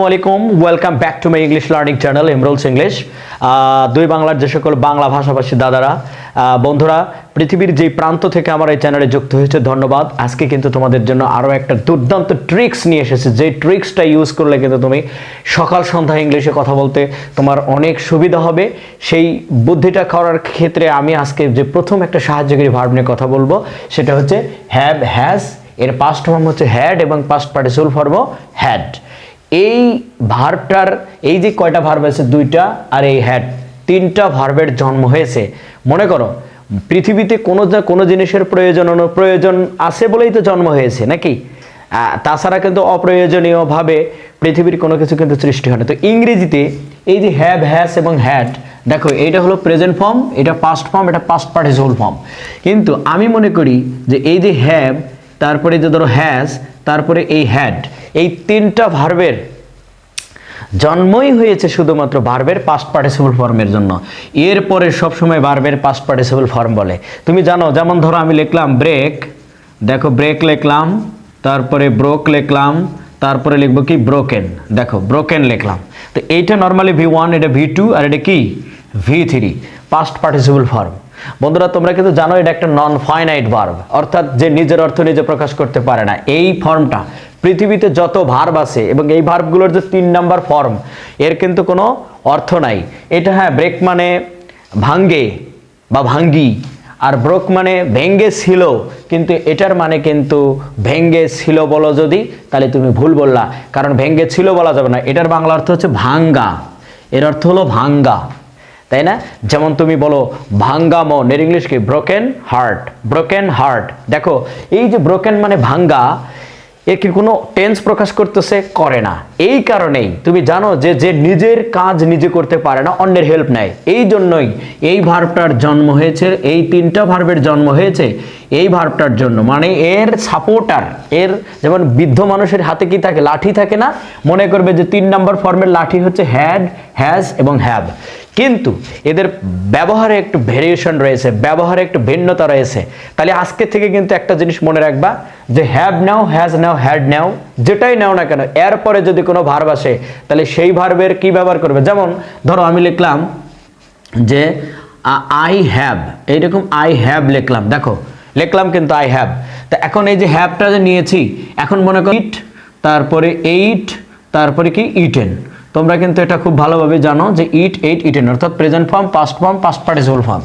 আসসালামু আলাইকুম। Welcome back to my English learning channel এমরোলস English দুই বাংলার যে সকল বাংলা ভাষাভাষী দাদারা বন্ধুরা, পৃথিবীর যেই প্রান্ত থেকে আমার এই চ্যানেলে যুক্ত হয়েছে, ধন্যবাদ। আজকে কিন্তু তোমাদের জন্য আরও একটা দুর্দান্ত ট্রিক্স নিয়ে এসেছে। যে ট্রিক্সটা ইউজ করলে কিন্তু তুমি সকাল সন্ধ্যা ইংলিশে কথা বলতে তোমার অনেক সুবিধা হবে। সেই বুদ্ধিটা করার ক্ষেত্রে আমি আজকে যে প্রথম একটা সাহায্যকারী ভার্ব নিয়ে কথা বলব, সেটা হচ্ছে হ্যাভ হ্যাজ এর পাস্ট ফর্ম হচ্ছে হ্যাড এবং পাস্ট পার্টিসিপল ফর্ম হ্যাড এই ভার্বটার এই যে কয়টা ভার্ব আছে? দুইটা আর এই হ্যাড তিনটা ভার্বের জন্ম হয়েছে। মনে করো, পৃথিবীতে কোনো যা- কোনো জিনিসের প্রয়োজন প্রয়োজন আছে বলেই তো জন্ম হয়েছে, নাকি? তাছাড়া কিন্তু অপ্রয়োজনীয়ভাবে পৃথিবীর কোনো কিছু কিন্তু সৃষ্টি হয় না। তো ইংরেজিতে এই যে হ্যাভ হ্যাস এবং হ্যাড দেখো, এইটা হলো প্রেজেন্ট ফর্ম এটা পাস্ট ফর্ম এটা পাস্ট পার্টিসিপল ফর্ম কিন্তু আমি মনে করি যে এই যে হ্যাভ তারপরে যে ধরো হ্যাজ তারপরে এই হ্যাড এই তিনটা ভার্বের জন্মই হয়েছে শুধুমাত্র ভার্বের পাস্ট পার্টিসিপল ফর্মের জন্য। এরপরে সবসময় ভার্বের পাস্ট পার্টিসিপল ফর্ম বলে। তুমি জানো, যেমন ধরো আমি লিখলাম ব্রেক দেখো ব্রেক লিখলাম, তারপরে ব্রোক লিখলাম, তারপরে লিখব কি? ব্রোকেন দেখো ব্রোকেন লিখলাম। তো এইটা নর্মালি ভি ওয়ান এটা ভি টু আর এটা কি? V three past participle form বন্ধুরা, তোমরা কিন্তু জানো এটা একটা নন ফাইনাইট ভার্ব অর্থাৎ যে নিজের অর্থ নিজে প্রকাশ করতে পারে না। এই ফর্মটা পৃথিবীতে যত ভার্ব আছে, এবং এই ভার্বগুলোর যে তিন নাম্বার ফর্ম এর কিন্তু কোনো অর্থ নাই। এটা হ্যাঁ ব্রেক মানে ভাঙ্গে বা ভাঙ্গি, আর ব্রোক মানে ভেঙ্গে ছিল, কিন্তু এটার মানে কিন্তু ভেঙ্গে ছিল বলো যদি, তাহলে তুমি ভুল বললা। কারণ ভেঙ্গে ছিল বলা যাবে না। এটার বাংলা অর্থ হচ্ছে ভাঙ্গা। এর অর্থ হলো ভাঙ্গা। তাই না? যেমন তুমি বলো ভাঙ্গা মন এর ইংলিশ কি? ব্রোকেন হার্ট ব্রোকেন হার্ট দেখো, এই যে ব্রোকেন মানে ভাঙ্গা এর কি কোনো টেন্স প্রকাশ করতেছে? করে না। এই কারণেই তুমি জানো যে যে নিজের কাজ নিজে করতে পারে না, অন্যের হেল্প নেয়। এই জন্যই এই ভার্বটার জন্ম হয়েছে, এই তিনটা ভার্বের জন্ম হয়েছে, এই ভার্বটার জন্য। মানে এর সাপোর্টার এর যেমন বৃদ্ধ মানুষের হাতে কি থাকে? লাঠি থাকে না? মনে করবে যে তিন নম্বর ফর্মের লাঠি হচ্ছে হ্যাড হ্যাজ এবং হ্যাভ কিন্তু এদের ব্যবহারে একটু ভেরিয়েশন রয়েছে, ব্যবহারে একটু ভিন্নতা রয়েছে। তাহলে আজকে থেকে কিন্তু একটা জিনিস মনে রাখবা যে হ্যাভ নাও হ্যাজ নাও হ্যাড নাও যেটাই নাও না কেন, এরপরে যদি কোনো ভার্ব আসে, তাহলে সেই ভার্বের কি ব্যবহার করবে? যেমন ধরো আমি লিখলাম যে আই হ্যাভ এইরকম আই হ্যাভ লিখলাম, দেখো, লিখলাম কিন্তু আই হ্যাভ তা এখন এই যে হ্যাভটা যে নিয়েছি, এখন মনে করি ইট তারপরে এইট তারপরে কি? ইটেন তোমরা কিন্তু এটা খুব ভালোভাবে জানো যে ইট এইট ইটেন অর্থাৎ present form past form past participle form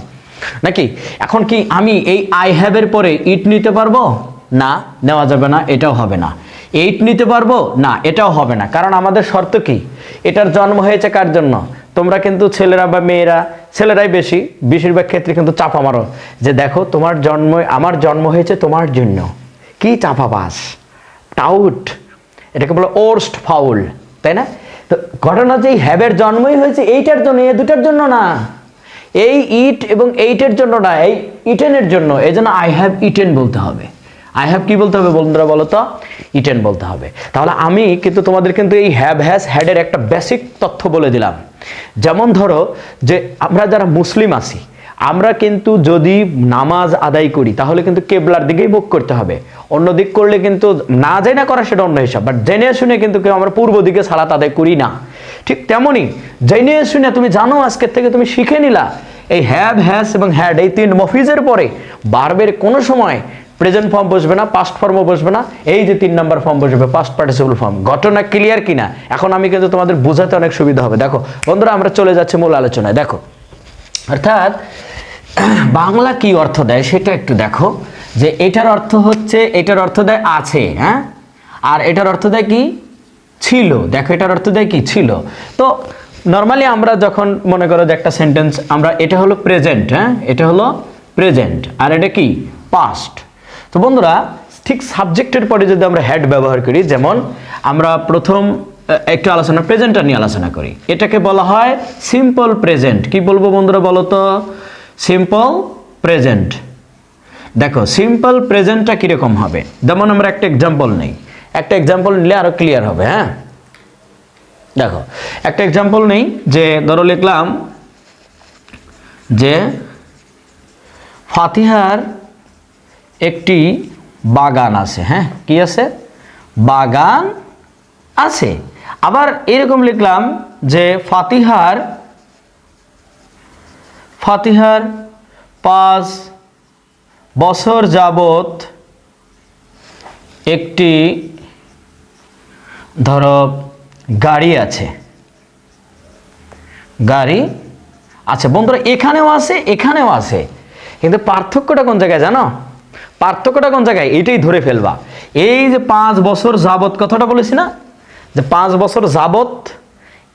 নাকি? এখন কি আমি এই আই হ্যাভের পরে ইট নিতে পারব? না, নেওয়া যাবে না, এটাও হবে না। এইট নিতে পারব? না, এটাও হবে না। কারণ আমাদের শর্ত কি? এটার জন্ম হয়েছে কার জন্য? তোমরা কিন্তু ছেলেরা বা মেয়েরা, ছেলেরাই বেশি, বেশিরভাগ ক্ষেত্রে কিন্তু চাপা মারো যে দেখো, তোমার জন্ম, আমার জন্ম হয়েছে তোমার জন্য। কি চাপা বাস? টাউট এটাকে বলে ওর্স্ট ফাউল তাই না? তো ঘটনা যে এই হ্যাবের জন্মই হয়েছে, এইটার জন্য, এই দুটার জন্য না। এই ইট এবং এইটের জন্য না, এই ইটেনের জন্য। এই জন্য আই হ্যাভ ইটেন বলতে হবে। আই হ্যাভ কি বলতে হবে বন্ধুরা বলো তো? ইটেন বলতে হবে। তাহলে আমি কিন্তু তোমাদের কিন্তু এই হ্যাব হ্যাস হ্যাডের একটা বেসিক তথ্য বলে দিলাম। যেমন ধরো যে আমরা যারা মুসলিম আছি আমরা কিন্তু যদি নামাজ আদায় করি, তাহলে কিন্তু কেবলার দিকেই মুখ করতে হবে। অন্য দিক করলে কিন্তু না যাই না করা সেটা অন্য হিসাব বাট জেনে শুনে কিন্তু কেউ আমরা পূর্ব দিকে সালাত আদায় করি না। ঠিক তেমনই জেনে শুনে তুমি জানো আজকের থেকে তুমি শিখে নিলা, এই হ্যাভ হ্যাস এবং হ্যাড এই তিন মফিজের পরে বারবের কোনো সময় প্রেজেন্ট ফর্ম বসবে না পাস্ট ফর্মও বসবে না, এই যে তিন নাম্বার ফর্ম বসবে পাস্ট পার্টিসিপল ফর্ম ঘটনা ক্লিয়ার কিনা? এখন আমি কিন্তু তোমাদের বোঝাতে অনেক সুবিধা হবে। দেখো, বন্ধুরা, আমরা চলে যাচ্ছি মূল আলোচনায়। দেখো অর্থাৎ বাংলা কি অর্থ দেয় সেটা একটু দেখো। যে এটার অর্থ হচ্ছে, এটার অর্থ দেয় আছে হ্যাঁ? আর এটার অর্থ দেয় কি? ছিল। দেখো, এটার অর্থ দেয় কি? ছিল। তো নর্মালি আমরা যখন মনে করো যে একটা সেন্টেন্স আমরা এটা হলো প্রেজেন্ট হ্যাঁ? এটা হলো প্রেজেন্ট আর এটা কি? পাস্ট তো বন্ধুরা, ঠিক সাবজেক্টের পরে যদি আমরা হ্যাড ব্যবহার করি, যেমন আমরা প্রথম একটু আলোচনা প্রেজেন্টটা নিয়ে আলোচনা করি। এটাকে বলা হয় সিম্পল প্রেজেন্ট কি বলব বন্ধুরা বলো তো? সিম্পল প্রেজেন্ট দেখো সিম্পল প্রেজেন্টটা কীরকম হবে? যেমন আমরা একটা এক্সাম্পল নেই। একটা এক্সাম্পল নিলে আরও ক্লিয়ার হবে হ্যাঁ? দেখো, একটা এক্সাম্পল নেই যে ধরো লিখলাম যে ফাতিহার একটি বাগান আছে হ্যাঁ? কি আছে? বাগান আছে। আবার এরকম লিখলাম যে ফাতিহার ফাতিহার পাঁচ বছর যাবত একটি, ধরো গাড়ি আছে। গাড়ি আচ্ছা বন্ধুরা, এখানেও আছে এখানেও আছে। কিন্তু পার্থক্যটা কোন জায়গায় জানো? পার্থক্যটা কোন জায়গায়? এটাই ধরে ফেলবা। এই যে পাঁচ বছর যাবত কথাটা বলেছি না যে পাঁচ বছর যাবত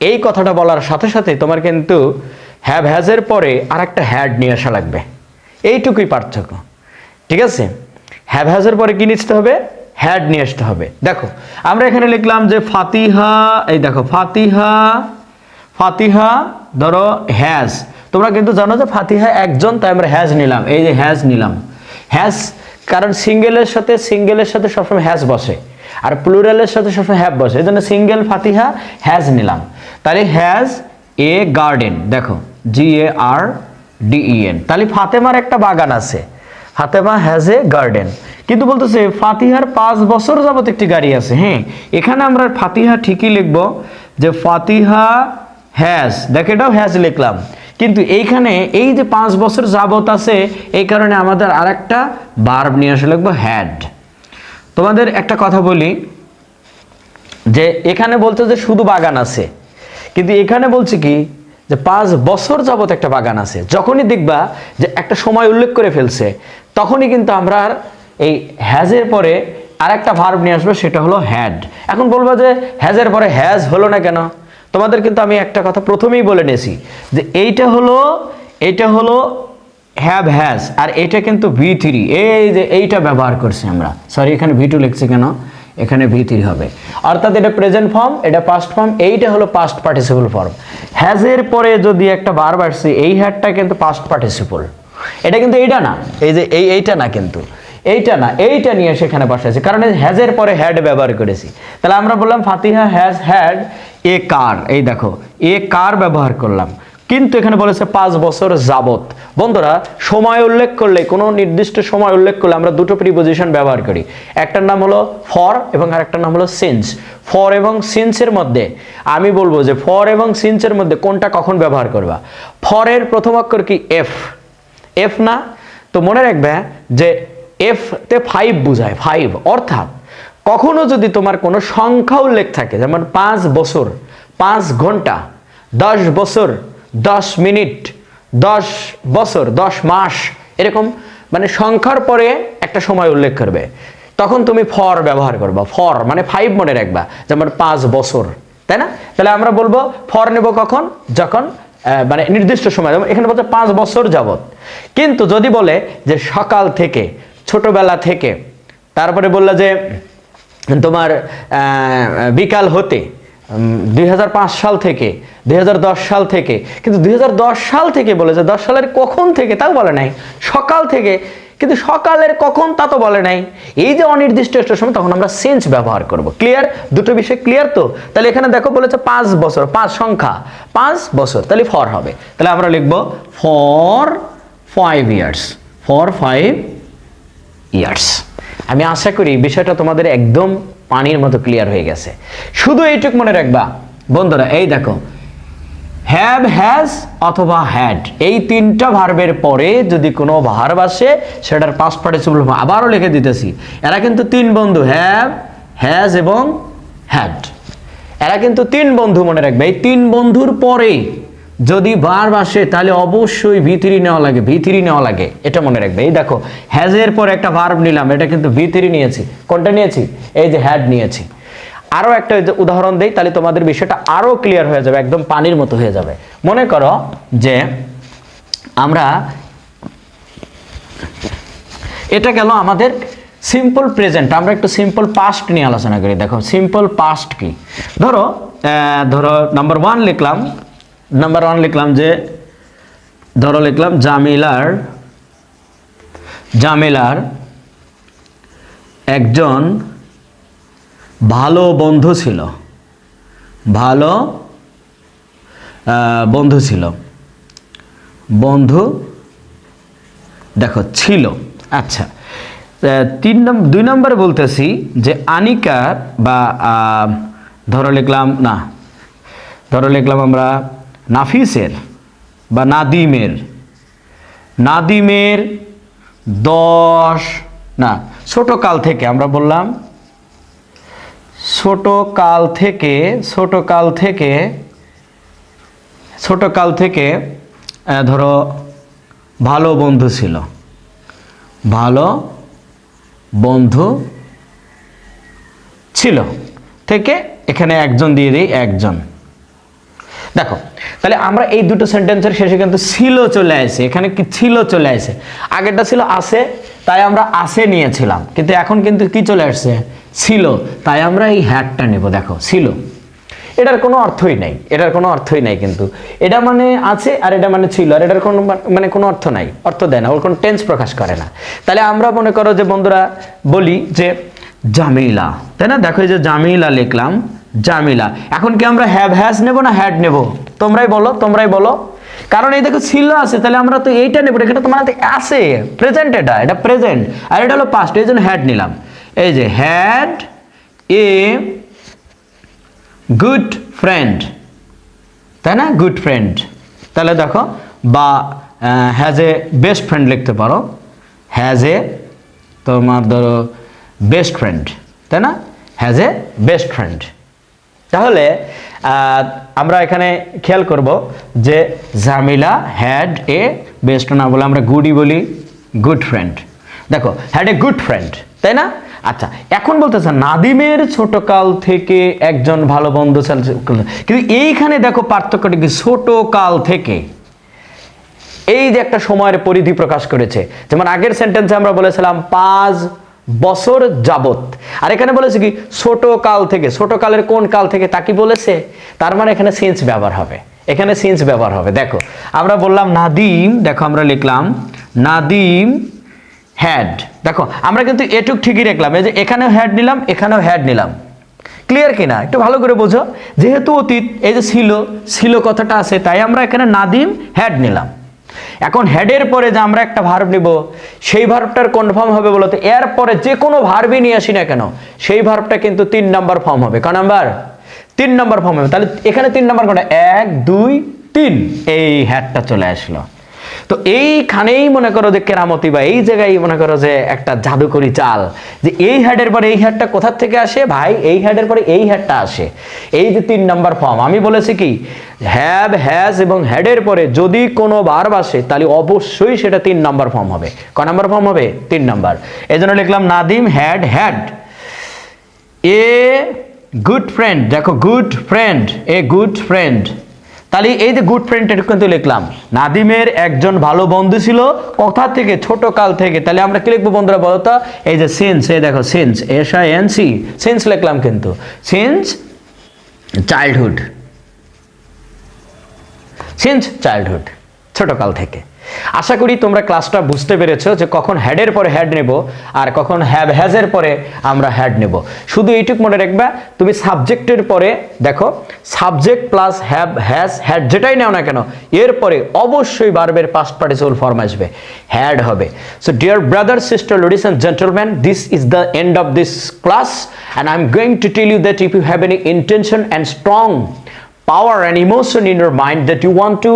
এই কথাটা বলার সাথে সাথে তোমার কিন্তু হ্যাভ হ্যাজের পরে আর একটা হ্যাড নিয়ে আসা লাগবে। এইটুকুই পার্থক্য। ঠিক আছে? হ্যাভ হ্যাজের পরে কি নিতে হবে? হ্যাড নিয়ে আসতে হবে। দেখো, আমরা এখানে লিখলাম যে ফাতিহা, এই দেখো, ফাতিহা ফাতিহা, ধরো হ্যাজ তোমরা কিন্তু জানো যে ফাতিহা একজন, তাই আমরা হ্যাজ নিলাম। এই যে হ্যাজ নিলাম। হ্যাজ কারণ সিঙ্গেলের সাথে সিঙ্গেলের সাথে সবসময় হ্যাজ বসে। আর প্লুরালের সাথে সবসময় হ্যাভ বসে, এই জন্য সিঙ্গেল ফাতিহা হ্যাজ নিলাম। তাহলে হ্যাজ এ গার্ডেন দেখো জি এ আর ডিইএন তাহলে ফাতেমার একটা বাগান আছে। ফাতেমা হ্যাজ এ গার্ডেন কিন্তু বলতেছে, ফাতিহার পাঁচ বছর যাবত একটি গাড়ি আছে হ্যাঁ? এখানে আমরা ফাতিহা ঠিকই লিখব যে ফাতিহা হ্যাজ দেখ এটাও হ্যাজ লিখলাম। কিন্তু এইখানে এই যে পাঁচ বছর যাবত আছে, এই কারণে আমাদের আর একটা বার্ব নিয়ে আসে লিখব হ্যাড তোমাদের একটা কথা বলি, যে এখানে বলতে যে শুধু বাগান আছে। কিন্তু এখানে বলছে কি, যে পাঁচ বছর যাবত একটা বাগান আছে। যখনই দেখবা যে একটা সময় উল্লেখ করে ফেলছে, তখনই কিন্তু আমরা এই হ্যাজের পরে আর একটা ভার্ব নিয়ে আসব, সেটা হলো হ্যাড এখন বলব যে হ্যাজের পরে হ্যাজ হলো না কেন? তোমাদের কিন্তু আমি একটা কথা প্রথমেই বলে নিয়েছি, যে এইটা হলো এইটা হলো হ্যাভ হ্যাজ আর এটা কিন্তু ভি থ্রি এই যে এইটা ব্যবহার করছি আমরা। সরি এখানে ভি টু লিখছি কেন? এখানে ভি থ্রি হবে। অর্থাৎ এটা প্রেজেন্ট ফর্ম এটা পাস্ট ফর্ম এইটা হলো পাস্ট পার্টিসিপল ফর্ম হ্যাজের পরে যদি একটা বার বাড়ছে এই হ্যাডটা কিন্তু পাস্ট পার্টিসিপল এটা কিন্তু এইটা না, এই যে এই এইটা না কিন্তু। এইটা না, এইটা নিয়ে সেখানে বসাইছি কারণ হ্যাজের পরে হ্যাড ব্যবহার করেছি। তাহলে আমরা বললাম ফাতিহা হ্যাজ হ্যাড এ কার এই দেখো এ কার ব্যবহার করলাম। কিন্তু এখানে বলেছে পাঁচ বছর যাবত বন্ধুরা, সময় উল্লেখ করলে, কোনো নির্দিষ্ট সময় উল্লেখ করলে আমরা দুটো প্রিপোজিশন ব্যবহার করি। একটার নাম হলো ফর এবং আরেকটার নাম হলো সিন্স ফর এবং সিন্সের মধ্যে, আমি বলব যে ফর এবং সিন্সের মধ্যে কোনটা কখন ব্যবহার করবা? ফরের প্রথম অক্ষর কি এফ এফ না? তো মনে রাখবে যে এফ তে ফাইভ বোঝায় ফাইভ অর্থাৎ, কখনো যদি তোমার কোনো সংখ্যা উল্লেখ থাকে, যেমন পাঁচ বছর, পাঁচ ঘণ্টা, দশ বছর দশ মিনিট, দশ বছর, দশ মাস, এরকম মানে সংখ্যার পরে একটা সময় উল্লেখ করবে। তখন তুমি ফর ব্যবহার করবা, ফর মানে ফাইভ মনে রাখবা যেমন পাঁচ বছর, তাই না? তাহলে আমরা বলব ফর নেব কখন? যখন মানে নির্দিষ্ট সময়, যেমন এখানে বলছে পাঁচ বছর যাবত কিন্তু যদি বলে যে সকাল থেকে, ছোটবেলা থেকে, তারপরে বলল যে তোমার বিকাল হতে দুই হাজার পাঁচ সাল থেকে, দুই হাজার দশ সাল থেকে। কিন্তু দুই হাজার দশ সাল থেকে বলেছে দশ সালের কখন থেকে তাও বলে নাই। সকাল থেকে, কিন্তু সকালের কখন তা তো বলে নাই। এই যে অনির্দিষ্ট একটা সময়, তখন আমরা সেন্স ব্যবহার করব। ক্লিয়ার দুটো বিষয় ক্লিয়ার তো? তাহলে এখানে দেখো বলেছে পাঁচ বছর, পাঁচ সংখ্যা, পাঁচ বছর। তাহলে ফর হবে। তাহলে আমরা লিখব for five years for five years আমি আশা করি বিষয়টা তোমাদের একদম পানির মতো ক্লিয়ার হয়ে গেছে। শুধু এইটুক মনে রাখবা। বন্ধুরা, এই দেখো। হ্যাভ হ্যাজ অথবা হ্যাড এই তিনটা ভার্বের পরে যদি কোনো ভার্ব আসে, সেটার পাস্ট পার্টিসিপল আবারও লিখে দিতেছি। এরা কিন্তু তিন বন্ধু হ্যাভ হ্যাজ এবং হ্যাড এরা কিন্তু তিন বন্ধু মনে রাখবে। এই তিন বন্ধুর পরে যদি ভার্ব আসে, তাহলে অবশ্যই ভিতরি নেওয়া লাগে, ভিতরি নেওয়া লাগে। এটা মনে রাখবে। এই দেখো হ্যাজের পর একটা ভার্ব নিলাম, এটা কিন্তু ভিতরি নিয়েছি। কোনটা নিয়েছি? এই যে হ্যাড নিয়েছি। আরও একটা উদাহরণ দেই, তাহলে তোমাদের বিষয়টা আরও ক্লিয়ার হয়ে যাবে, একদম পানির মতো হয়ে যাবে। মনে করো যে আমরা, এটা গেল আমাদের সিম্পল প্রেজেন্ট আমরা একটু সিম্পল পাস্ট নিয়ে আলোচনা করি। দেখো সিম্পল পাস্ট কি? ধরো ধরো নাম্বার ওয়ান লিখলাম নাম্বার ওয়ান লিখলাম যে, ধরো লিখলাম, জামিলার জামিলার একজন ভালো বন্ধু ছিল। ভালো বন্ধু ছিল। বন্ধু, দেখো, ছিল। আচ্ছা তিন নম্বর দুই নম্বরে বলতেছি যে আনিকার বা ধরো লিখলাম, না, ধরো লিখলাম আমরা নাফিসের বা নাদিমের। নাদিমের দশ, না, ছোট কাল থেকে আমরা বললাম, ছোট কাল থেকে, ছোট কাল থেকে, ছোট কাল থেকে ধরো, ভালো বন্ধু ছিল। ভালো বন্ধু ছিল। থেকে এখানে একজন দিয়ে দিই একজন। দেখো, তাহলে আমরা এই দুটো সেন্টেন্সের শেষে কিন্তু ছিল চলে আসে এখানে কি ছিল চলে আসে আগেরটা ছিল আসে তাই আমরা আসে নিয়েছিলাম, কিন্তু এখন কিন্তু কি চলে আসছে? ছিল, তাই আমরা এই হ্যাটটা নেব, দেখো, ছিল। এটার কোনো অর্থই নাই, এটার কোনো অর্থই নাই কিন্তু। এটা মানে আছে আর এটা মানে ছিল, আর এটার কোনো মানে কোনো অর্থ নাই, অর্থ দেয় না, ওর কোনো টেন্স প্রকাশ করে না। তাহলে আমরা মনে করো যে বন্ধুরা বলি যে জামিলা, তাই না? দেখো এই যে জামিলা লিখলাম জামিলা। এখন কি আমরা হ্যাভ হ্যাজ নেব না হ্যাড নেব? তোমরাই বলো তোমরাই বলো। কারণ এই দেখো ছিল আছে, তাহলে আমরা তো এইটা নেব, এটা তোমার হাতে আছে প্রেজেন্ট এটা এটা প্রেজেন্ট আর এটা হলো পাস্ট এই জন্য হ্যাড নিলাম। এই যে হ্যাড এ গুড ফ্রেন্ড তাই না? গুড ফ্রেন্ড তাহলে দেখো, বা হ্যাজ এ বেস্ট ফ্রেন্ড লিখতে পারো। হ্যাজ এ তোমার ধরো বেস্ট ফ্রেন্ড তাই না? হ্যাজ এ বেস্ট ফ্রেন্ড তাহলে আমরা এখানে খেয়াল করব যে জামিলা হ্যাড এ বেস্ট না বলে আমরা গুডই বলি গুড ফ্রেন্ড দেখো হ্যাড এ গুড ফ্রেন্ড তাই না? আচ্ছা এখন বলতেছে নাদিমের ছোটকাল থেকে একজন ভালো বন্ধু কিন্তু এইখানে দেখো পার্থক্যটা কি? ছোট কাল থেকে। এই যে একটা সময়ের পরিধি প্রকাশ করেছে। যেমন আগের সেন্টেন্সে আমরা বলেছিলাম, পাঁচ বছর যাবত আর এখানে বলেছে কি, ছোট কাল থেকে, ছোট কালের কোন কাল থেকে তা কি বলেছে? তার মানে এখানে সেন্স ব্যবহার হবে। এখানে সেন্স ব্যবহার হবে। দেখো, আমরা বললাম নাদিম, দেখো আমরা লিখলাম নাদিম হ্যাড দেখো, আমরা কিন্তু এটুক ঠিকই রাখলাম এই যে এখানেও হ্যাড নিলাম, এখানেও হ্যাড নিলাম। ক্লিয়ার কিনা? একটু ভালো করে বোঝো। যেহেতু অতীত, এই যে ছিল ছিল কথাটা আছে, তাই আমরা এখানে নাদিম হ্যাড নিলাম। এখন হেডের পরে যে আমরা একটা ভার্ব নিব, সেই ভার্বটার কনফার্ম হবে বলতে এর পরে যে কোনো ভার্বই নিয়ে আসি না কেন, সেই ভার্বটা কিন্তু তিন নাম্বার ফর্ম হবে। ক নাম্বার তিন নাম্বার ফর্ম হবে। তাহলে এখানে তিন নাম্বার কোনটা? এক, দুই, তিন। এই হ্যাডটা চলে আসলো। তো এইখানেই মনে করো যে কেরামতি বা এই জায়গায় মনে করো যে একটা জাদুকরি চাল, যে এই হ্যাডের পরে এই হ্যাডটা কোথার থেকে আসে? ভাই, এই হ্যাডের পরে এই হ্যাডটা আসে। এই যে তিন নাম্বার ফর্ম আমি বলেছি কি? হ্যাভ হ্যাজ এবং হ্যাডের পরে যদি কোনো ভার্ব আসে, তাহলে অবশ্যই সেটা তিন নাম্বার ফর্ম হবে। ক নাম্বার ফর্ম হবে? তিন নাম্বার। এই জন্য লিখলাম Nadim had had a good friend দেখো good friend a good friend তাহলে এই যে গুড ফ্রেন্ড এটা কিন্তু লিখলাম। নাদিমের একজন ভালো বন্ধু ছিল, কথা থেকে, ছোট কাল থেকে। তাহলে আমরা কি লিখব বন্ধুরা বলতো এই যে সিন্স এই দেখো since S I N C since লিখলাম কিন্তু। সিন্স চাইল্ডহুড সিন্স চাইল্ডহুড ছোটকাল থেকে। আশা করি তোমরা ক্লাসটা বুঝতে পেরেছ যে কখন হ্যাডের পরে হ্যাড নেব আর কখন হ্যাভ হ্যাজের পরে আমরা হ্যাড নেব। শুধু এইটুক মনে রাখবা, তুমি সাবজেক্টের পরে দেখো subject plus have has had যেটাই নাও না কেন এরপরে অবশ্যই বার্বের পাস্ট পার্টিসিপল ফর্ম আসবে। হ্যাড হবে। So dear brother sister ladies and gentleman this is the end of this class and I am going to tell you that if you have any intention and strong power and emotion in your mind that you want to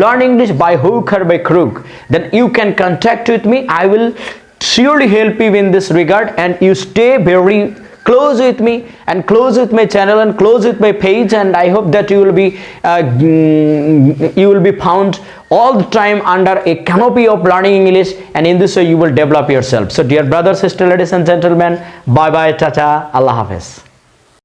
learn English by hook or by crook, then you can contact with me. I will surely help you in this regard and you stay very close with me and close with my channel and close with my page and I hope that you will be uh, mm, you will be found all the time under a canopy of learning English and in this way you will develop yourself. So dear brothers, sisters, ladies and gentlemen, bye bye, tata, Allah Hafiz.